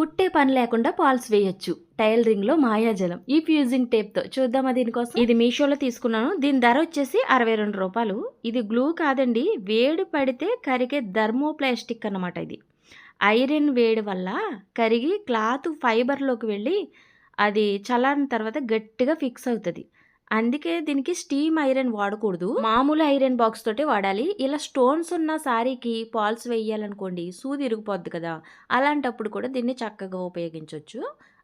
కుట్టే పని లేకుండా పాల్స్ వేయొచ్చు. టైలరింగ్లో మాయాజలం. ఈ ఫ్యూజింగ్ టేప్తో చూద్దామా దీనికోసం? ఇది మీషోలో తీసుకున్నాను. దీని ధర వచ్చేసి అరవై రెండు రూపాయలు. ఇది గ్లూ కాదండి. వేడి పడితే కరిగే థర్మోప్లాస్టిక్ అన్నమాట ఇది. ఐరన్ వేడి వల్ల కరిగి క్లాత్ ఫైబర్లోకి వెళ్ళి అది చల్లారిన తర్వాత గట్టిగా ఫిక్స్ అవుతుంది. అందుకే దీనికి స్టీమ్ ఐరన్ వాడకూడదు. మామూలు ఐరన్ బాక్స్ తోటే వాడాలి. ఇలా స్టోన్స్ ఉన్న సారీకి పాల్స్ వేయాలనుకోండి సూది ఇరిగిపోద్ది కదా. అలాంటప్పుడు కూడా దీన్ని చక్కగా ఉపయోగించవచ్చు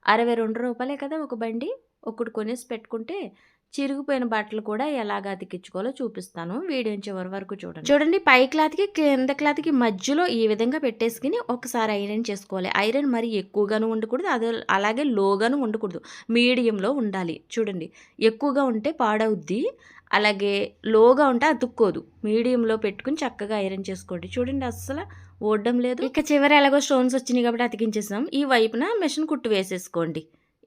అరవై రెండు రూపాయలే కదా ఒక బండి? ఒకటి కొనేసి పెట్టుకుంటే చిరిగిపోయిన బట్టలు కూడా ఎలాగ అతికించుకోవాలో చూపిస్తాను. వీడియో చివరి వరకు చూడండి. చూడండి పై క్లాత్కి కింద క్లాత్కి మధ్యలో ఈ విధంగా పెట్టేసుకుని ఒకసారి ఐరన్ చేసుకోవాలి. ఐరన్ మరి ఎక్కువగాను ఉండకూడదు అదే అలాగే లోగాను ఉండకూడదు. మీడియంలో ఉండాలి. చూడండి ఎక్కువగా ఉంటే పాడవుద్ది అలాగే లోగా ఉంటే అతుక్కోదు. మీడియంలో పెట్టుకుని చక్కగా ఐరన్ చేసుకోండి. చూడండి అస్సలు ఓడడం లేదు. ఇక చివరి ఎలాగో స్టోన్స్ వచ్చినాయి కాబట్టి అతికించేసాం. ఈ వైపున మిషన్ కుట్టు వేసేసుకోండి.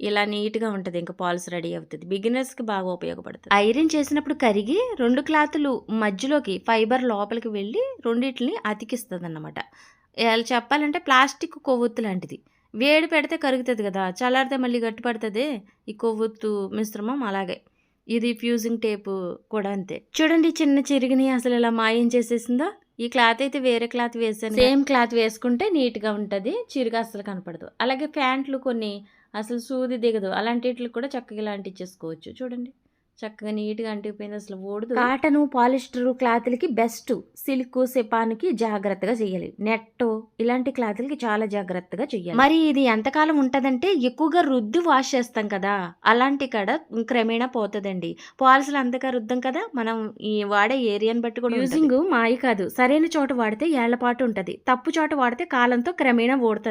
ఇలా నీట్గా ఉంటుంది. ఇంకా పాల్స్ రెడీ అవుతుంది. బిగినర్స్కి బాగా ఉపయోగపడుతుంది. ఐరన్ చేసినప్పుడు కరిగి రెండు క్లాతులు మధ్యలోకి ఫైబర్ లోపలికి వెళ్ళి రెండిటిని అతికిస్తుంది అన్నమాట ఇలా చెప్పాలంటే ప్లాస్టిక్ కొవ్వొత్తు లాంటిది. వేడి పెడితే కరుగుతుంది కదా చల్లారితే మళ్ళీ గట్టి పడుతుంది ఈ కొవ్వొత్తు మిశ్రమం అలాగే. ఇది ఫ్యూజింగ్ టేపు కూడా అంతే. చూడండి చిన్న చిరిగిని అసలు ఇలా మాయం చేసేసిందో? ఈ క్లాత్ అయితే వేరే క్లాత్ వేసాను సేమ్ క్లాత్ వేసుకుంటే నీట్గా ఉంటుంది చిరుగా అసలు కనపడదు. అలాగే ప్యాంట్లు కొన్ని అసలు సూది దిగదు అలాంటి వాటికి కూడా చక్కగా ఇలాంటి ఇచ్చేసుకోవచ్చు. చూడండి. చక్కగా నీట్గా అంటిపోయింది. అసలు ఓడదు కాటన్ పాలిస్టర్ క్లాత్లకి బెస్ట్. సిల్క్ సిపాన్కి జాగ్రత్తగా చేయాలి. నెట్ ఇలాంటి క్లాత్లకి చాలా జాగ్రత్తగా చేయాలి. మరి ఇది ఎంతకాలం ఉంటదంటే ఎక్కువగా రుద్ది వాష్ చేస్తాం కదా. అలాంటి కాడ క్రమేణా పోతుందండి. పాలసీలు అంతగా రుద్దాం కదా మనం ఈ వాడే ఏరియాని బట్టి కూడా యూజింగ్ మాయి కాదు. సరైన చోట వాడితే ఏళ్ళ పాటు ఉంటది. తప్పు చోట వాడితే కాలంతో క్రమేణా ఓడుతుంది